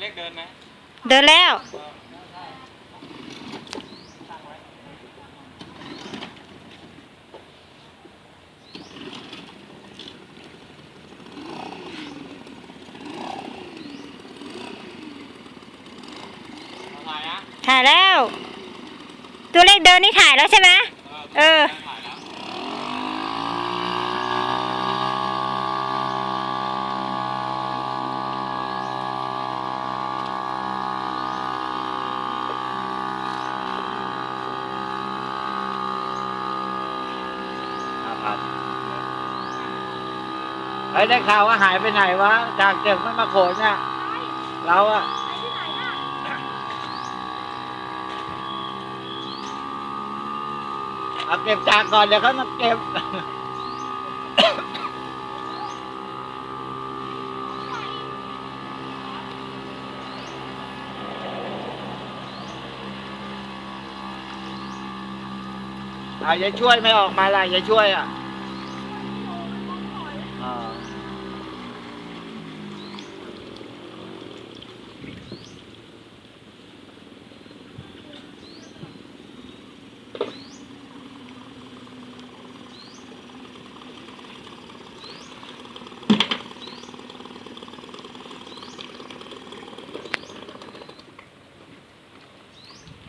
เล็กเดินไหมเดินแล้ว ถ่ายนะถ่ายแล้ว ตัวเลขเดินนี่ถ่ายแล้วใช่ไหมเออ ครับไอ้ยได้ข่าวว่าหายไปไหนวะ จากเจ็กไม่มาโขนเนี่ยเราอะเอาเก็บจากก่อนเดี๋ยวเขามาเก็บ เอายาช่วยไม่ออกมาล่ะยาช่วยอะอ่า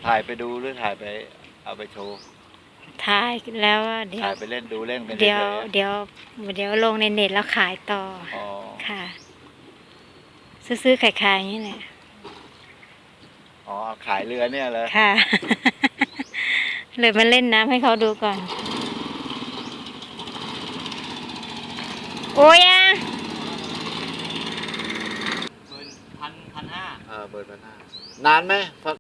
ถ่ายไปดูหรือถ่ายไปเอาไปโชว์ ถ่ายแล้วว่าเดี๋ยวถ่ายไปเล่นดูเล่นไปเดี๋ยวฉๆอะเดี๋ยวเดี๋ยวลงในเน็ตแล้วขายต่ออ๋อค่ะ ซื้อๆขายๆอย่างนี้แหละอ๋อขายเรือเนี่ยเลยค่ะ เลยมาเล่นน้ำให้เขาดูก่อน โอ้ยอะหมื่นพันพันห้าเออเบิร์ดพันห้านานไหมพอ